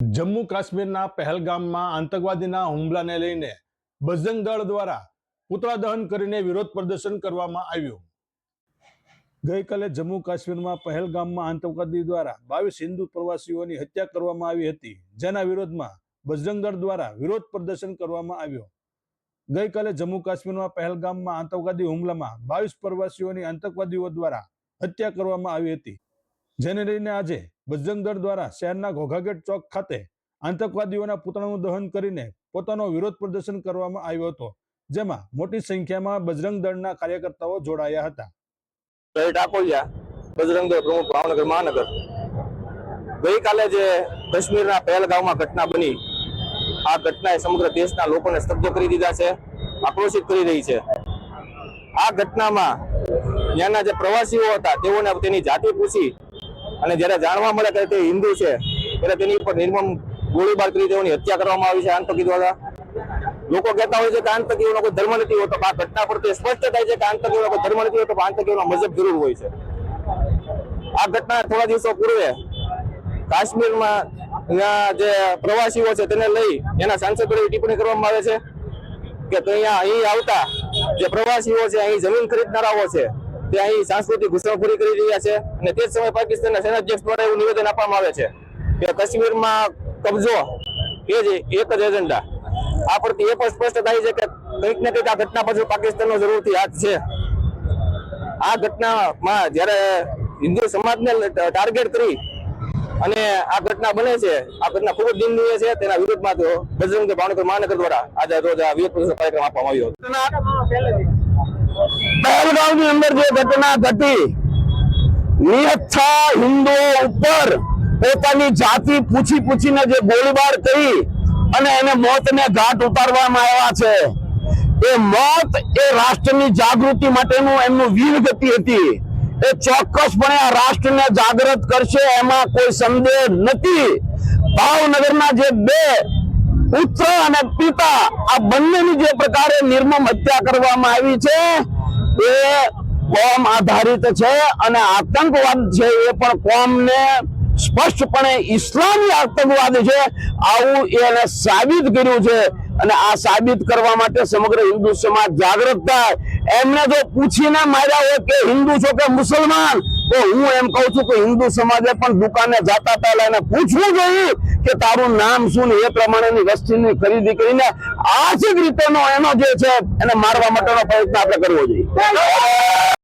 જમ્મુ કાશ્મીરના પહેલગામમાં આતંકવાદીના હુમલાને લઈને બજરંગ દળ દ્વારા પુતળા દહન કરીને વિરોધ પ્રદર્શન કરવામાં આવ્યું. ગઈકાલે જમ્મુ કાશ્મીરમાં પહેલગામમાં આતંકવાદી દ્વારા બાવીસ હિન્દુ પ્રવાસીઓની હત્યા કરવામાં આવી હતી, જેના વિરોધમાં બજરંગ દળ દ્વારા વિરોધ પ્રદર્શન કરવામાં આવ્યો. ગઈકાલે જમ્મુ કાશ્મીરમાં પહેલગામમાં આતંકવાદી હુમલામાં બાવીસ પ્રવાસીઓની આતંકવાદીઓ દ્વારા હત્યા કરવામાં આવી હતી, જેને લઈને આજે બજરંગ દળ દ્વારા શહેરના ઘોઘાગેટ ચોક ખાતે આતંકવાદીઓના પુતળાનું દહન કરીને પોતાનો વિરોધ પ્રદર્શન કરવામાં આવ્યો હતો, જેમાં મોટી સંખ્યામાં બજરંગ દળના કાર્યકર્તાઓ જોડાયા હતા. જય ટાકોલિયા બજરંગ દળ પ્રમુખ ભાવનગર મહાનગર. ગઈકાલે જે કાશ્મીરના પહેલગામમાં ઘટના બની, આ ઘટનાએ સમગ્ર દેશના લોકોને સ્તબ્ધ કરી દીધા છે, આક્રોશિત કરી રહી છે. આ ઘટનામાં ત્યાંના જે પ્રવાસીઓ હતા, તેઓને તેની જાતિ પૂછી અને જ્યારે જાણવા મળે કે તે હિન્દુ છે, ત્યારે તેની ઉપર નિર્મમ ગોળીબાર કરી તેઓની હત્યા કરવામાં આવી છે આતંકી દ્વારા. લોકો કહેતા હોય છે કે આતંકીઓનો કોઈ ધર્મ નથી હોતો આ ઘટના પરથી સ્પષ્ટ થાય છે કે આતંકીઓનો કોઈ ધર્મ નથી હોતો આતંકીઓનો મજબ જરૂર હોય છે. આ ઘટના થોડા દિવસો પૂર્વે કાશ્મીરમાં જે પ્રવાસીઓ છે તેને લઈ એના સાંસદો ટિપ્પણી કરવામાં આવે છે કે તો અહીંયા અહીં આવતા જે પ્રવાસીઓ છે, અહીં જમીન ખરીદનારાઓ છે તે અહીં સાંસ્કૃતિક ઘૂસણખોરી કરી રહ્યા છે અને તે જ સમયે પાકિસ્તાનના સેનાધ્યક્ષ દ્વારા એવું નિવેદન આપવામાં આવે છે કે કાશ્મીરમાં કબજો એ જ એક જ એજન્ડા. આ પરથી એ પણ સ્પષ્ટ થાય છે કે કંઈક ને કંઈક આ ઘટના પાછળ પાકિસ્તાનનો જરૂરથી હાથ છે. આ ઘટનામાં જ્યારે હિન્દુ સમાજને ટાર્ગેટ કરી અને આ ઘટના બને છે, આ ઘટના ખૂબ જ નિંદનીય છે, તેના વિરોધમાં તો બજરંગ ભાવનગર મહાનગર દ્વારા આજે રોજ આ વિરોધ પ્રદર્શન કાર્યક્રમ આપવામાં આવ્યો પહેલગામની અંદર જે ઘટના ઘટી નિયથા હિન્દુઓ ઉપર પોતાની જાતિ પૂછી પૂછીને જે ગોળીબાર કરી અને એને મોતને ઘાટ ઉતારવામાં આવ્યા છે. એ મોત એ રાષ્ટ્રની જાગૃતિ માટેનું એમનું વીરગતિ હતી. એ ચોક્કસપણે આ રાષ્ટ્રને જાગૃત કરશે એમાં કોઈ સંદેહ નથી. ભાવનગરના જે બે પુત્ર અને પિતા, આ બંનેની જે પ્રકારે નિર્મમ હત્યા કરવામાં આવી છે એ કોમ આધારિત છે અને આતંકવાદ છે એ પણ કોમને સ્પષ્ટપણે ઇસ્લામી આતંકવાદ છે, આવું એને સાબિત કર્યું છે. અને આ સાબિત કરવા માટે સમગ્ર હિન્દુ સમાજ જાગૃત થાય. એમને જો પૂછીને માર્યા હોય કે હિન્દુ છો કે મુસલમાન, તો હું એમ કહું છું કે હિન્દુ સમાજે પણ દુકાને જાતા પહેલા એને પૂછવું જોઈએ. કે તારું નામ શું ને એ પ્રમાણેની વસ્તીની ખરીદી કરીને આર્થિક રીતેનો એનો જે છે એને મારવા માટેનો પ્રયત્ન આપણે કરવો જોઈએ.